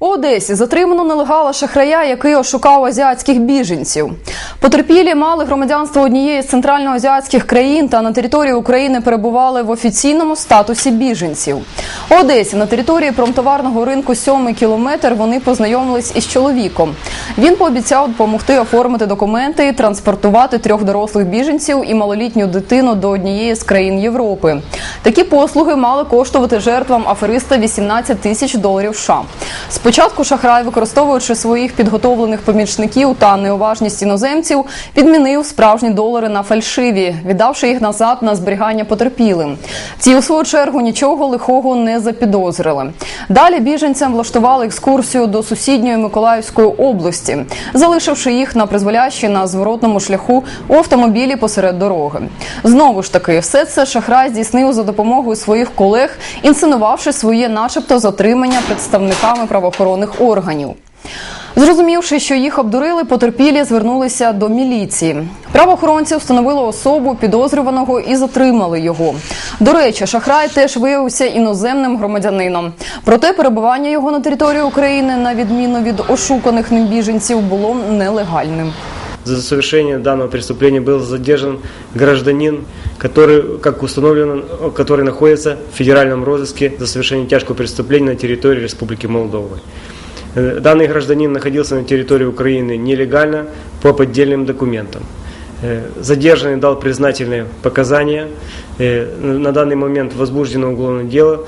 У Одесі затримано нелегала шахрая, який ошукав азіатських біженців. Потерпілі мали громадянство однієї з центральноазіатських країн та на території України перебували в офіційному статусі біженців. У Одесі на території промтоварного ринку «Сьомий кілометр вони познайомились із чоловіком. Він пообіцяв допомогти оформити документи і транспортувати трьох дорослих біженців і малолітню дитину до однієї з країн Європи. Такі послуги мали коштувати жертвам афериста 18 тисяч доларів США. Спочатку шахрай, використовуючи своїх підготовлених помічників та неуважність іноземців, підмінив справжні долари на фальшиві, віддавши їх назад на зберігання потерпілим. Ці у свою чергу нічого лихого не запідозрили. Далі біженцям влаштували екскурсію до сусідньої Миколаївської області, залишивши їх на призволящі на зворотному шляху у автомобілі посеред дороги. Знову ж таки, все це шахрай здійснив за допомогою своїх колег, інсценувавши своє, начебто, затримання представниками правоохоронних органів. Зрозумівши, що їх обдурили, потерпілі звернулися до міліції. Правоохоронці встановили особу підозрюваного і затримали його. До речі, шахрай теж виявився іноземним громадянином. Проте перебування його на території України, на відміну від ошуканих ним біженців, було нелегальним. За совершение данного преступления был задержан гражданин, который, как установлено, который находится в федеральном розыске за совершение тяжкого преступления на территории Республики Молдова. Э, Данный гражданин находился на территории Украины нелегально по поддельным документам. Э, Задержанный дал признательные показания. Э, На данный момент возбуждено уголовное дело